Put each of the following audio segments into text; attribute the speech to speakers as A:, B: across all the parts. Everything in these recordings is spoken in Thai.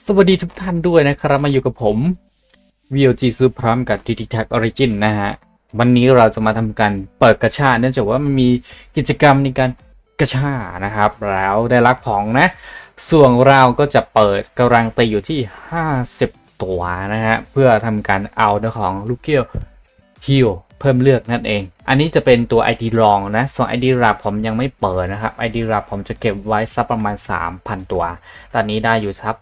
A: สวัสดีทุกท่านด้วยนะครับ มาอยู่กับผม VLG ซูพร้อมกับ TT Tag Origin นะฮะ วันนี้เราจะมาทำการเปิดกระชาเนื่องจากว่ามันมีกิจกรรมในการกระชานะครับ แล้วได้รับของนะ ส่วนเราก็จะเปิดกำลังตีอยู่ที่ 50 ตัวนะฮะ เพื่อทำการเอาเรื่อของลูกเกี้ยวฮิลเพิ่มเลือกนั่นเอง อันนี้จะเป็นตัว ID รองนะ ส่วน ID รับผมยังไม่เปิดนะครับ ID รับผมจะเก็บไว้สักประมาณ 3,000 ตัว ตอนนี้ได้อยู่ครับ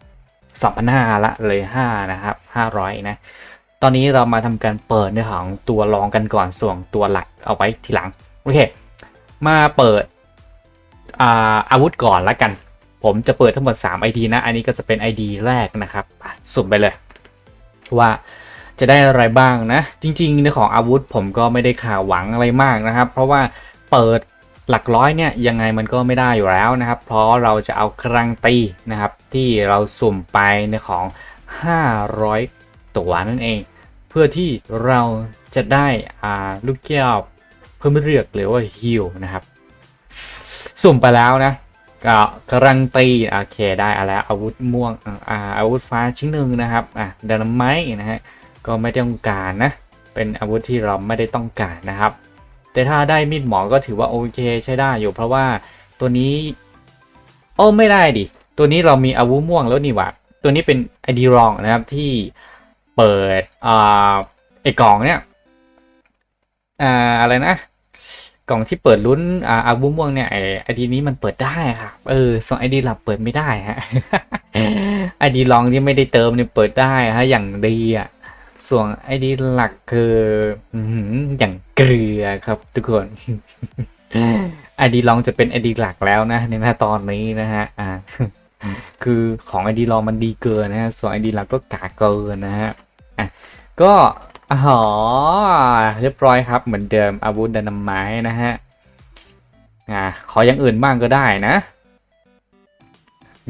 A: 2,500ละเลย5นะครับ500นะตอนนี้เรามาทำการเปิดในของตัวรองกันก่อนส่วนตัวหลักเอาไว้ทีหลังโอเคมาเปิดอาอาวุธก่อนละกัน ผมจะเปิดทั้งหมด 3 ID นะ อันนี้ก็จะเป็น ID แรกนะครับสุ่มไปเลย ว่าจะได้อะไรบ้างนะ จริงๆในของอาวุธผมก็ไม่ได้ข่าวหวังอะไรมากนะครับ เพราะว่าเปิด หลักร้อยเนี่ยยังไงมันก็ไม่ได้อยู่แล้วนะครับ เพราะเราจะเอาครังตีนะครับที่เราสุ่มไปในของ 500 ตัวนั่นเอง เพื่อที่เราจะได้อ่าลูกแก้วเพิ่มเลือกหรือว่าฮิลนะครับ สุ่มไปแล้วนะก็กำลังตีโอเคได้อะไรอาวุธม่วงอ่าอาวุธฟ้าชิ้นหนึ่งนะครับอะดานไมต์นะฮะก็ไม่ต้องการนะเป็นอาวุธที่เราไม่ได้ต้องการนะครับ แต่ถ้าได้มีดหมอก็ถือว่าโอเคใช้ได้อยู่เพราะว่าตัวนี้โอ้ไม่ได้ดิ ตัวนี้เรามีอาวุธม่วงแล้วนี่หว่า ตัวนี้เป็นไอดีรองนะครับที่เปิดอ่าไอกล่องเนี่ยอ่าอะไรนะกล่องที่เปิดลุ้นอ่าอาวุธม่วงเนี่ยไอไอดีนี้มันเปิดได้ครับเออส่วนไอดีหลักเปิดไม่ได้ฮะไอดีรองที่ไม่ได้เติมเนี่ยเปิดได้ฮะอย่างดีอะ ส่วนไอดีหลักคืออื้อหืออย่างเกลือครับทุกคนไอดีลองจะเป็นไอดีหลักแล้วนะในหน้าตอนนี้นะฮะอ่าคือของไอดีลองมันดีเกินนะฮะส่วนไอดีหลักก็กาเกินนะฮะอะก็อ๋อเรียบร้อยครับเหมือนเดิมอาวุธดานาไม้นะฮะอ่าขออย่างอื่นบ้างก็ได้นะ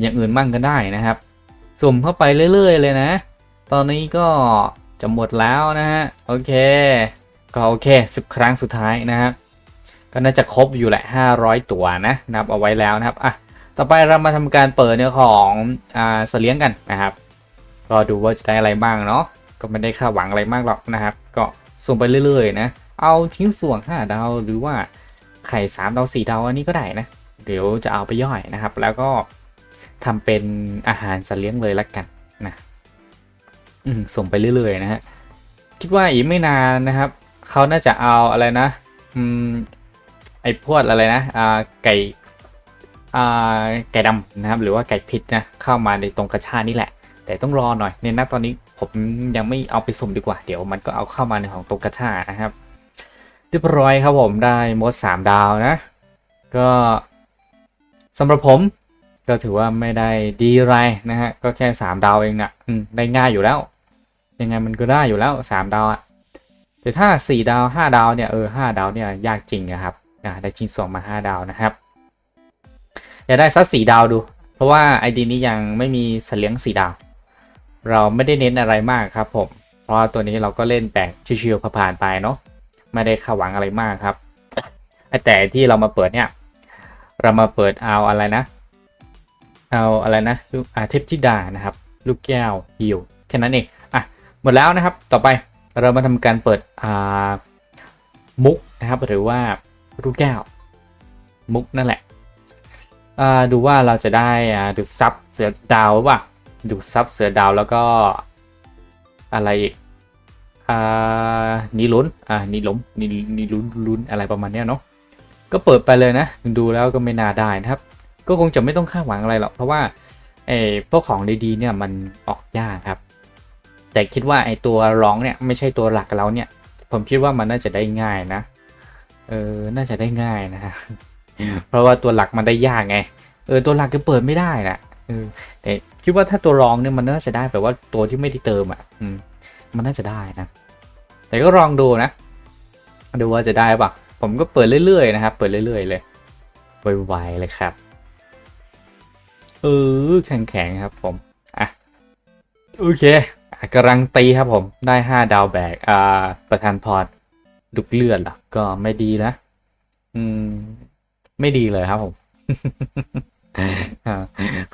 A: อย่างอื่นบ้างก็ได้นะครับ สุ่มเข้าไปเรื่อย ๆ เลยนะ ตอนนี้ก็ จะหมดแล้วนะฮะโอเค ก็โอเค 10 ครั้งสุดท้ายนะครับก็น่าจะครบอยู่แหละ 500 ตัวนะนับเอาไว้แล้วนะครับอะต่อไปเรามาทำการเปิดเนื้อของอ่าสเลี้ยงกันนะครับ ก็ดูว่าจะได้อะไรบ้างเนาะก็ไม่ได้คาดหวังอะไรมากหรอกนะครับ ก็ส่งไปเรื่อยๆนะเอาชิ้นส่วน5ดาวหรือว่าไข่3ดาว4ดาวอันนี้ก็ได้นะ เดี๋ยวจะเอาไปย่อยนะครับ แล้วก็ทำเป็นอาหารสัตว์เลี้ยงเลยละกัน ส่งไปเรื่อยๆนะฮะคิดว่าอีกไม่นานนะครับเขาน่าจะเอาอะไรนะอืมไอพวกอะไรนะอ่าไก่อ่าไก่ดำนะครับ หรือว่าไก่พิษนะเข้ามาในตรงกระชานี่แหละ แต่ต้องรอหน่อยในนัดตอนนี้ผมยังไม่เอาไปสุ่มดีกว่า เดี๋ยวมันก็เอาเข้ามาในของตรงกระชานะครับเรียบร้อยครับผมได้มดสามดาวนะ ก็สำหรับผม ก็ถือว่าไม่ได้ดีไรนะฮะ ก็แค่สามดาวเองนะอืมได้ง่ายอยู่แล้ว ยังไงมันก็ได้อยู่แล้วสามดาวอะแต่ถ้าสี่ดาวห้าดาวเนี่ยเออห้าดาวเนี่ยยากจริงนะครับอ่าได้ชิ้นส่วนมาห้าดาวนะครับอยากได้สักสี่ดาวดู เพราะว่าไอดีนี้ยังไม่มีสเลี้ยงสี่ดาว เราไม่ได้เน้นอะไรมากครับผม เพราะตัวนี้เราก็เล่นแบบชิวๆผ่านไปเนาะไม่ได้คาดหวังอะไรมากครับแต่ที่เรามาเปิดเนี่ย เรามาเปิดเอาอะไรนะ เอาอะไรนะลูกอาเทพธิดานะครับ ลูกแก้วฮิวแค่นั้นเองอะหมดแล้วนะครับต่อไปเรามาทำการเปิดอ่ามุกนะครับหรือว่าลูกแก้ว มุกนั่นแหละอ่าดูว่าเราจะได้อ่าดูซับเสือดาวหรือเปล่าดูซับเสือดาวแล้วก็อะไรอีกอ่านีลุ้นอ่านีหลมนีนีลุ้นลุ้นอะไรประมาณเนี้ยเนาะก็เปิดไปเลยนะ ดูแล้วก็ไม่น่าได้นะครับ ก็คงจะไม่ต้องคาดหวังอะไรหรอก เพราะว่าไอ้พวกของดีๆเนี่ยมันออกยากครับ แต่คิดว่าไอ้ตัวร้องเนี่ยไม่ใช่ตัวหลักเราเนี่ย ผมคิดว่ามันน่าจะได้ง่ายนะ เออ น่าจะได้ง่ายนะฮะเพราะว่าตัวหลักมันได้ยากไง เออ ตัวหลักก็เปิดไม่ได้นะเออ แต่คิดว่าถ้าตัวรองเนี่ยมันน่าจะได้แบบว่าตัวที่ไม่ได้เติมอะ อืม มันน่าจะได้นะ แต่ก็ลองดูนะ ดูว่าจะได้ปะผมก็เปิดเรื่อยๆนะครับ เปิดเรื่อยๆเลยไวๆเลยครับ เออแข็งๆครับผมอะโอเคอกำลังตีครับผมได้ห้าดาวแบกอ่าประธานพอร์ดุกเลือดล่ะก็ไม่ดีนะ อืม ไม่ดีเลยครับผม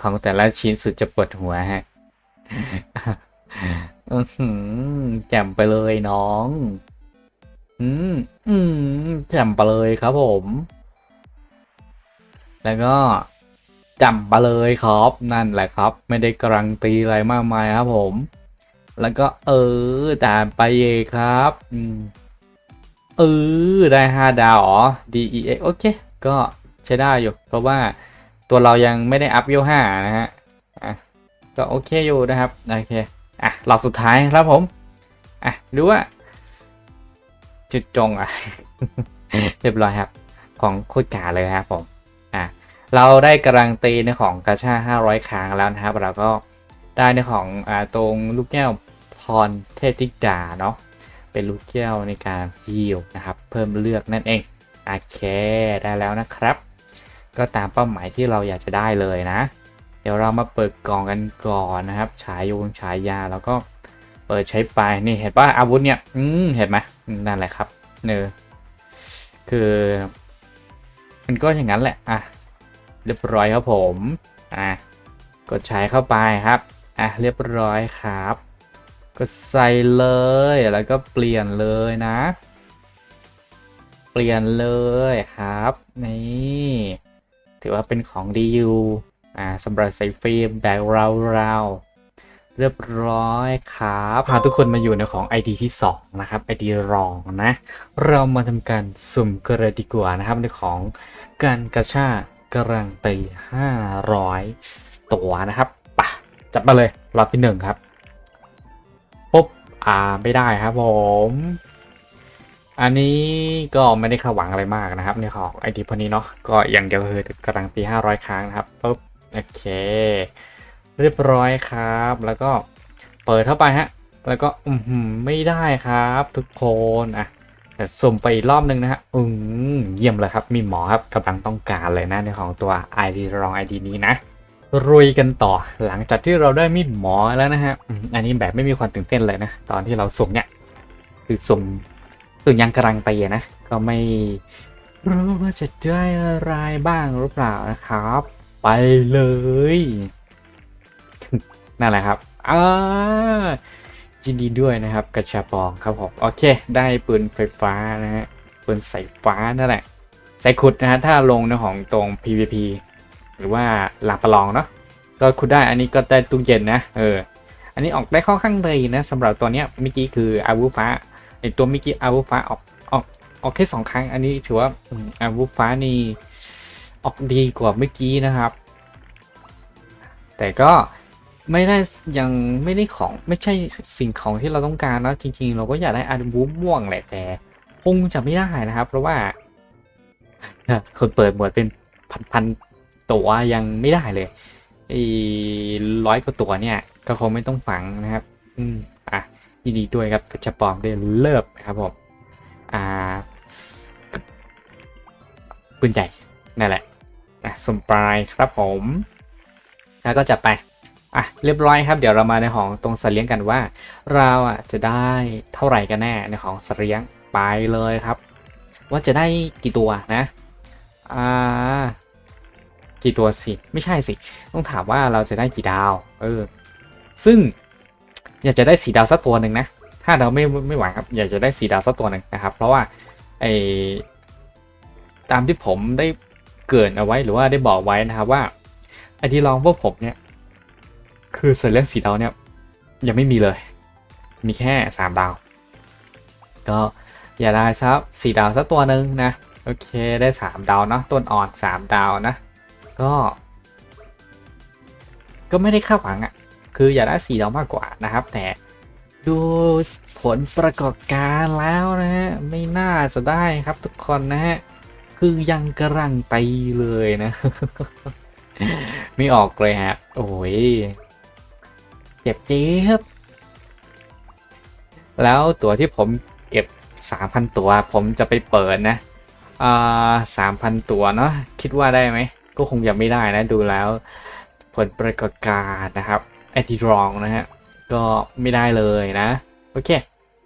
A: ของแต่ละชิ้นสุดจะปวดหัวฮะแจ่มไปเลยน้อง อืม อืมแจ่มไปเลยครับผม แล้วก็ จำไปเลยครับนั่นแหละครับ ไม่ได้การันตีอะไรมากมายครับผม แล้วก็เออตามไปเองครับอืมเออได้ห้าดาวอ๋อ D E X โอเค ก็ใช้ได้อยู่ เพราะว่าตัวเรายังไม่ได้อัพเวลห้านะฮะอะก็โอเคอยู่นะครับโอเคอะรอบสุดท้ายครับผมอะดูว่าจุดจงอะเรียบร้อยครับ ของโคตรกาเลยครับผม เราได้การันตีในของกาชา500 ครั้งแล้วนะครับ เราก็ได้ในของอตรงลูกแก้วพรเทพธิดาเนาะเป็นลูกแก้วในการฮิวนะครับ เพิ่มเลือกนั่นเองโอเคได้แล้วนะครับ ก็ตามเป้าหมายที่เราอยากจะได้เลยนะ เดี๋ยวเรามาเปิดกล่องกันก่อนนะครับ ฉายงฉายาแล้วก็เปิดใช้ไปนี่เห็นป่ะอาวุธเนี่ยอืมเห็นไหมอืมนั่นแหละครับเนอคือ มันก็อย่างนั้นแหละอะ เรียบร้อยครับผมอะกดใช้เข้าไปครับอะเรียบร้อยครับ ก็ใส่เลยแล้วก็เปลี่ยนเลยนะ เปลี่ยนเลยครับนี่ถือว่าเป็นของดีอยู่อ่าสำหรับใส่ฟิล์มแบบเราเราเรียบร้อยครับพาทุกคนมาอยู่ในของ ID ที่ 2 นะครับ ID รองนะ เรามาทำการสุ่มกันเลยดีกว่านะครับในของการกระชา การันตี 500 ตัวนะครับปะจับมาเลยรอบที่หนึ่งครับปุ๊บอ่าไม่ได้ครับผม อันนี้ก็ไม่ได้คาดหวังอะไรมากนะครับในของไอทีพวกนี้เนาะก็อย่างเดียวคือกำลังตี 500 ครั้งนะครับปุ๊บโอเค เรียบร้อยครับ แล้วก็เปิดเข้าไปฮะแล้วก็อือหือไม่ได้ครับทุกคนอะ แต่สุ่มไปอีกรอบนึงนะฮะอืมเยี่ยมเลยครับ มีหมอครับกำลังต้องการเลยนะในของตัว ID รอง ID นี้นะรุยกันต่อหลังจากที่เราได้มีดหมอแล้วนะฮะอันนี้แบบไม่มีความตื่นเต้นเลยนะ ตอนที่เราสุ่มเนี่ยคือสุ่มสุ่มยังกำลังตีนะ ก็ไม่รู้ว่าจะได้อะไรบ้างหรือเปล่านะครับ ไปเลย นั่นแหละครับอ่า ยินดีด้วยนะครับกระชาปองครับผมโอเค ได้ปืนไฟฟ้านะฮะปืนสายฟ้านั่นแหละสายขุดนะฮะถ้าลงในของตรง PVP หรือว่าหลาประลองเนาะก็ขุดได้อันนี้ก็ได้ตู้เย็นนะเอออันนี้ออกได้ค่อนข้างดีนะสำหรับตัวเนี้ยเมื่อกี้คืออาวุธฟ้าไอตัวเมื่อกี้อาวุธฟ้าออกออกออกแค่สองครั้ง อันนี้ถือว่าอาวุธฟ้านี่ออกดีกว่าเมื่อกี้นะครับ แต่ก็ ไม่ได้ยังไม่ได้ของไม่ใช่สิ่งของที่เราต้องการนะจริง ๆ เราก็อยากได้อาวุธม่วงแหละแต่คงจะไม่ได้นะครับ เพราะว่าคนเปิดหมดเป็นพันๆตัวยังไม่ได้เลยไอ้ร้อยกว่าตัวเนี่ย ก็คงไม่ต้องฝังนะครับ อืมอะยินดีด้วยครับกระชปลอมได้เลิกนะครับผมอ่าปืนใหญ่นั่นแหละอะสมปลายครับผม แล้วก็จะไป อะเรียบร้อยครับเดี๋ยวเรามาในของตรงสัตว์เลี้ยงกันว่า เราอะจะได้เท่าไหร่กันแน่ในของสัตว์เลี้ยงไปเลยครับ ว่าจะได้กี่ตัวนะอ่ากี่ตัวสิไม่ใช่สิ ต้องถามว่าเราจะได้กี่ดาวเออซึ่งอยากจะได้สีดาวสักตัวหนึ่งนะถ้าเราไม่ไม่ไหวครับอยากจะได้สีดาวสักตัวหนึ่งนะครับ เพราะว่าไอตามที่ผมได้เกินเอาไว้หรือว่าได้บอกไว้นะครับว่าไอที่ลองพวกผมเนี่ย คือเสร็จเรื่องสีดาวเนี่ย ยังไม่มีเลย มีแค่สามดาว ก็อย่าได้ซับสี่ดาวสักตัวหนึ่งนะ โอเคได้สามดาวเนาะต้นอ่อนสามดาวนะ ก็ ก็ไม่ได้คาดหวังอะ่ะ คืออยากได้สี่ดาวมากกว่านะครับ แต่ดูผลประกอบการแล้วนะฮะไม่น่าจะได้ครับทุกคนนะฮะคือยังกระรังไปเลยนะ ไม่ออกเลยฮะ โอ้ย เจ็บจี๊บแล้วตัวที่ผมเก็บ 3,000 ตัวผมจะไปเปิดนะอ่าสามพันตัวเนาะคิดว่าได้ไหม ก็คงยังไม่ได้นะ ดูแล้วผลประกอบการนะครับไอทีรองนะฮะ ก็ไม่ได้เลยนะ โอเค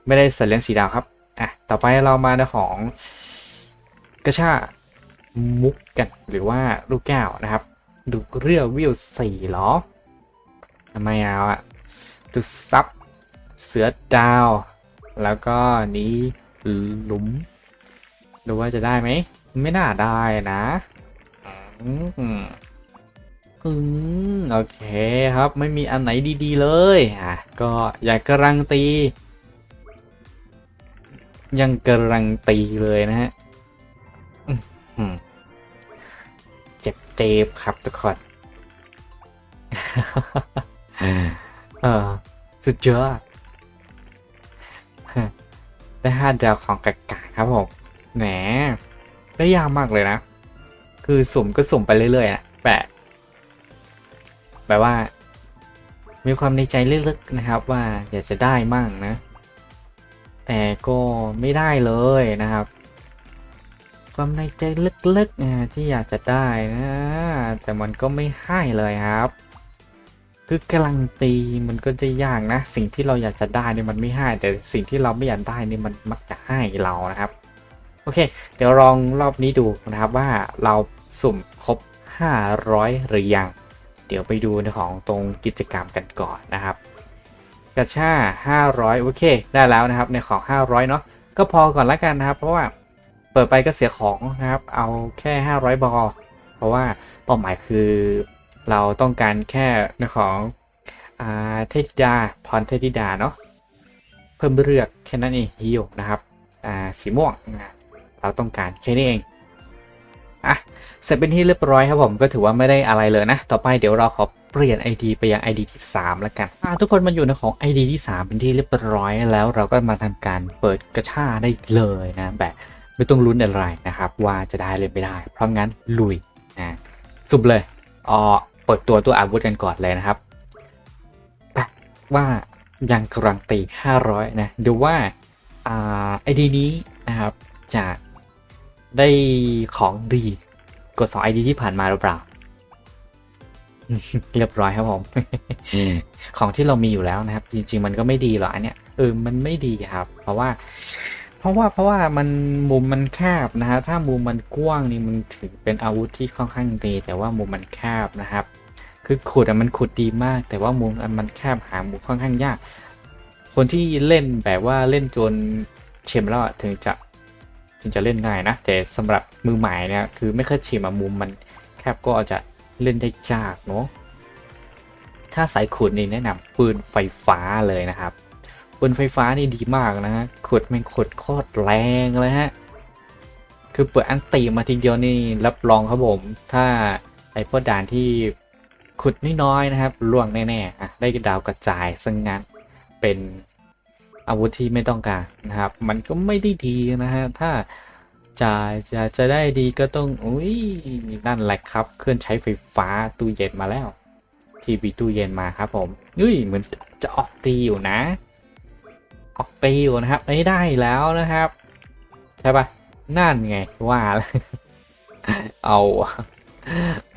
A: ไม่ได้สร็จเลี้ยงสีดาวครับ อะ ต่อไปเรามาในของกระชามุกกันหรือว่าลูกแก้วนะครับ ดูเรียววิวสี่หรอทำไมเอาอะ จุดซับ เสือดาว แล้วก็นี้หลุม ดูว่าจะได้ไหม ไม่น่าได้นะอืมอืมโอเคครับไม่มีอันไหนดีๆเลยอะก็อย่ากำลังตี ยังกำลังตีเลยนะฮะเจ็บเจ็บครับทุกคน เออ สุดยอดได้ห้าดาวของกากาครับผมแหมได้ยากมากเลยนะ คือสุ่มก็สุ่มไปเรื่อยๆอะแปะแปลว่า มีความในใจลึกๆนะครับว่าอยากจะได้มั่งนะ แต่ก็ไม่ได้เลยนะครับ ความในใจลึกๆนะที่อยากจะได้นะ แต่มันก็ไม่ให้เลยครับ คือกำลังตีมันก็จะยากนะ สิ่งที่เราอยากจะได้นี่มันไม่ให้แต่สิ่งที่เราไม่อยากได้นี่มันมักจะให้เรานะครับ โอเค เดี๋ยวลองรอบนี้ดูนะครับว่าเราสุ่มครบ 500 หรือยัง เดี๋ยวไปดูในของตรงกิจกรรมกันก่อนนะครับกระชา500 โอเค ได้แล้วนะครับในของ 500 เนาะก็พอก่อนละกันนะครับ เพราะว่าเปิดไปก็เสียของนะครับ เอาแค่ 500บอเพราะว่าเป้าหมายคือ เราต้องการแค่ในของอาเทพธิดาพรเทพธิดาเนาะเพิ่มเลือกแค่นั้นเองฮิวนะครับอ่าสีม่วงนะเราต้องการแค่นี้เองอะเสร็จเป็นที่เรียบร้อยครับผมก็ถือว่าไม่ได้อะไรเลยนะ ต่อไปเดี๋ยวเราขอเปลี่ยน ID ไปยัง ID ที่ 3 แล้วกันทุกคนมาอยู่ในของ ID ที่ 3 เป็นที่เรียบร้อยแล้วเราก็มาทำการเปิดกระชาได้เลยนะแบบไม่ต้องลุ้นอะไรนะครับ ว่าจะได้หรือไม่ได้ เพราะงั้นลุยนะสุบเลยอ๋อ ปิดตัวตัวอาวุธกันก่อนเลยนะครับแปะว่ายังกำลังตี 500 นะ ดูว่าไอดีนี้นะครับจะได้ของดีกว่า2 ID ที่ผ่านมาหรือเปล่า เรียบร้อยครับผม ของที่เรามีอยู่แล้วนะครับ จริง ๆ มันก็ไม่ดีหรอกอันเนี้ยเออมันไม่ดีครับ เพราะว่า เพราะว่าเพราะว่ามันมุมมันแคบนะฮะถ้ามุมมันกว้างนี่มันถึงเป็นอาวุธที่ค่อนข้างดี แต่ว่ามุมมันแคบนะครับ คือขุดอะมันขุดดีมาก แต่ว่ามุมมันแคบหามุมค่อนข้างยาก คนที่เล่นแบบว่าเล่นจนเชมแล้วถึงจะถึงจะเล่นง่ายนะ แต่สำหรับมือใหม่เนี่ยคือไม่เคยเชมอะมุมมันแคบก็อาจจะเล่นได้ยากเนาะถ้าสายขุดนี่แนะนำปืนไฟฟ้าเลยนะครับปืนไฟฟ้านี่ดีมากนะฮะขุดแม่งขุดโคตรแรงเลยฮะคือเปิดอันตีมาทีเดียวนี่รับรองครับผม ถ้าไอ้พวกด่านที่ ขุดน้อยๆนะครับล่วงแน่ๆอะได้ดาวกระจายซึ่งงานเป็นอาวุธที่ไม่ต้องการนะครับ มันก็ไม่ได้ดีนะฮะถ้าจะจะจะได้ดีก็ต้องอุ้ยนั่นแหละครับ เครื่องใช้ไฟฟ้าตู้เย็นมาแล้ว ทีวีตู้เย็นมาครับผมอุ้ยเหมือนจะออกตีอยู่นะ ออกตีอยู่นะครับไม่ได้แล้วนะครับ ใช่ปะนั่นไงว่า เอา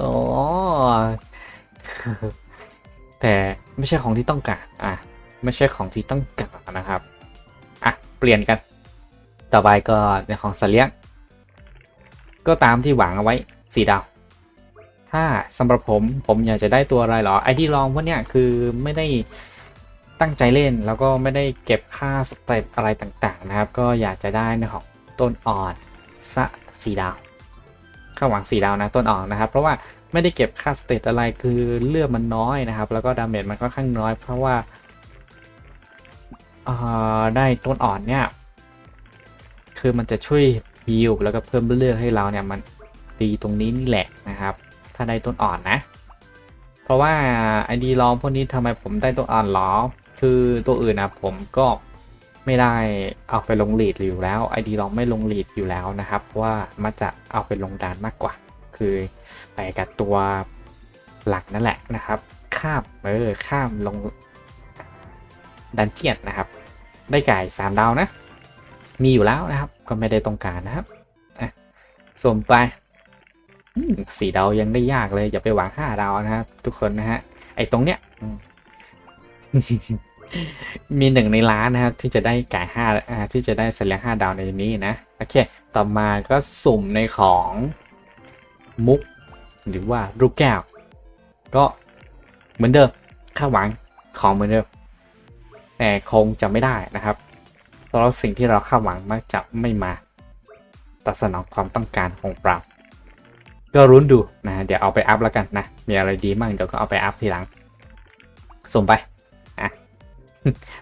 A: อ๋อ แต่ไม่ใช่ของที่ต้องการอะไม่ใช่ของที่ต้องการนะครับอะเปลี่ยนกัน ต่อไปก็ในของสัตว์เลี้ยงก็ตามที่หวังเอาไว้สี่ดาว ถ้าสำหรับผมผมอยากจะได้ตัวอะไรหรอ ไอที่ลองพวกเนี้ยคือไม่ได้ตั้งใจเล่นแล้วก็ไม่ได้เก็บค่าสเตปอะไรต่างๆนะครับ ก็อยากจะได้ในของต้นอ่อนสะสี่ดาวข้าหวังสี่ดาวนะต้นอ่อนนะครับ เพราะว่า ไม่ได้เก็บค่าสเตตอะไรคือเลือดมันน้อยนะครับ แล้วก็ดาเมจมันค่อนข้างน้อยเพราะว่าได้ต้นอ่อนเนี่ย คือมันจะช่วยฮิลแล้วก็เพิ่มเลือดให้เราเนี่ยมันตีตรงนี้นี่แหละนะครับ ถ้าได้ต้นอ่อนนะ เพราะว่าไอดีล้องพวกนี้ทำไมผมได้ต้นอ่อนหรอคือตัวอื่นนะผมก็ไม่ได้เอาไปลงลีดอยู่แล้วไอดีล้องไม่ลงลีดอยู่แล้วนะครับเพราะว่ามันจะเอาไปลงดานมากกว่า คือไปกับตัวหลักนั่นแหละนะครับ ข้ามเออข้ามลงดันเจียนนะครับ ได้ไก่สามดาวนะ มีอยู่แล้วนะครับ ก็ไม่ได้ต้องการนะครับอะส่วนไปสี่ดาวยังได้ยากเลย อย่าไปหวังห้าดาวนะครับ ทุกคนนะฮะไอ้ตรงเนี้ยมีหนึ่งในล้านนะครับ ที่จะได้ไก่ห้าที่จะได้เสลียงห้าดาวในนี้นะโอเค ต่อมาก็สุ่มในของ มุก หรือว่าลูกแก้ว ก็เหมือนเดิมคาดหวังของเหมือนเดิมแต่คงจะไม่ได้นะครับเพราะสิ่งที่เราคาดหวังมักจะไม่มาตอบสนองความต้องการของเราก็รุ้นดูนะเดี๋ยวเอาไปอัพแล้วกันนะ มีอะไรดีมั่งเดี๋ยวก็เอาไปอัพทีหลัง ส่งไปอะ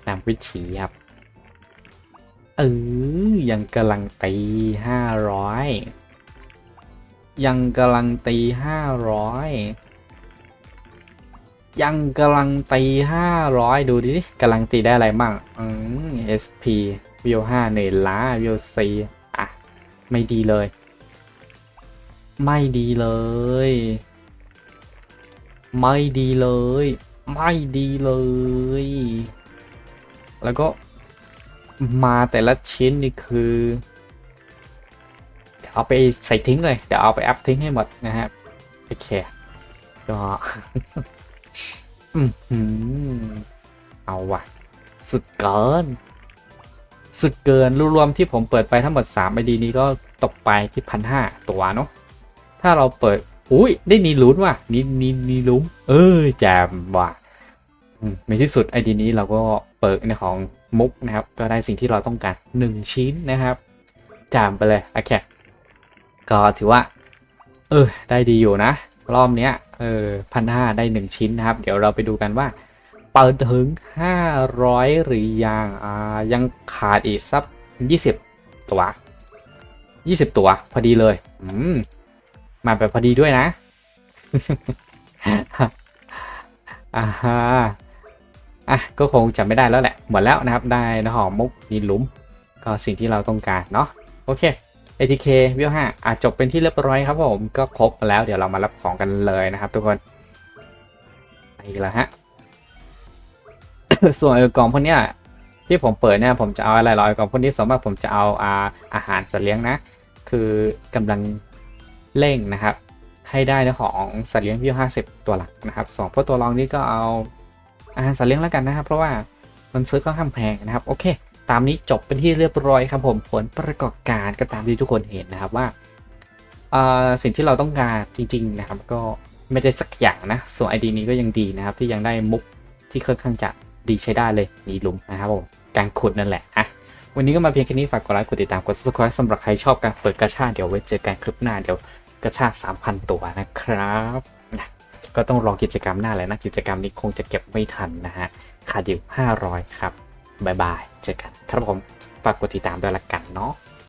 A: นำวิธีครับเออยังกำลังตีห้าร้อย ยังกำลังตีห้าร้อยยังกำลังตีห้าร้อยดูดิกำลังตีได้อะไรมั่งอืม SP วิวห้าเนล้าวิวซีอะ ไม่ดีเลย ไม่ดีเลย ไม่ดีเลย ไม่ดีเลย แล้วก็มาแต่ละชิ้นนี่คือ เอาไปใส่ทิ้งเลยเดี๋ยวเอาไปอัพทิ้งให้หมดนะครับโอเคก็อืมหืมเอาว่ะ สุดเกิน สุดเกินรวมที่ผมเปิดไปทั้งหมด3 ID นี้ก็ตกไปที่พันห้าตัวเนาะถ้าเราเปิด อุ้ยได้นีลุ้นว่ะนีนีนีลุ้มเออแจมว่ะในที่สุดไอดีนี้เราก็เปิดในของมุกนะครับ ก็ได้สิ่งที่เราต้องการ 1 ชิ้นนะครับจามไปเลยโอเค ก็ถือว่า เออ ได้ดีอยู่นะ รอบเนี้ย เออพันห้าได้ 1 ชิ้นนะครับ เดี๋ยวเราไปดูกันว่า เปิดถึง 500 หรือยัง อ่า ยังขาดอีกสัก20 ตัว 20 ตัว พอดีเลย อืม มาแบบพอดีด้วยนะ อ่าฮะอะ ก็คงจำไม่ได้แล้วแหละ หมดแล้วนะครับ ได้นะหอมมุกนีหลุม ก็สิ่งที่เราต้องการเนาะ โอเค ATK วิวห้าอะจบเป็นที่เรียบร้อยครับผมก็ครบแล้วเดี๋ยวเรามารับของกันเลยนะครับ ทุกคนไปแล้วฮะส่วนกล่องพวกเนี้ยที่ผมเปิดเนี่ยผมจะเอาอะไรหรอไอ้กล่องพวกนี้สมมติผมจะเอาอาอาหารสัตว์เลี้ยงนะ คือกำลังเร่งนะครับ ให้ได้ในของสัตว์เลี้ยงวิวห้าสิบตัวหลักนะครับสองพวกตัวรองนี้ก็เอาอาหารสัตว์เลี้ยงแล้วกันนะครับ เพราะว่ามันซื้อก็ห้ามแพงนะครับโอเค ตามนี้จบเป็นที่เรียบร้อยครับผมผลประกอบการก็ตามที่ทุกคนเห็นนะครับว่าสิ่งที่เราต้องการจริง ๆ นะครับ ก็ไม่ได้สักอย่างนะ ส่วน ID นี้ก็ยังดีนะครับ ที่ยังได้มุกที่ค่อนข้างจะดีใช้ได้เลยมีหลุมนะครับผมการขุดนั่นแหละอะวันนี้ก็มาเพียงแค่นี้ฝากกดไลค์กดติดตามกด subscribe สำหรับใครชอบการเปิดกระชาเดี๋ยวไว้เจอกันคลิปหน้าเดี๋ยวกระชา3,000 ตัวนะครับนะก็ต้องรอกิจกรรมหน้าแหละนะกิจกรรมนี้คงจะเก็บไม่ทันนะฮะขาดอยู่500 ครับ บายบาย เจอกันครับผม ฝากกดติดตามด้วยละกันเนาะ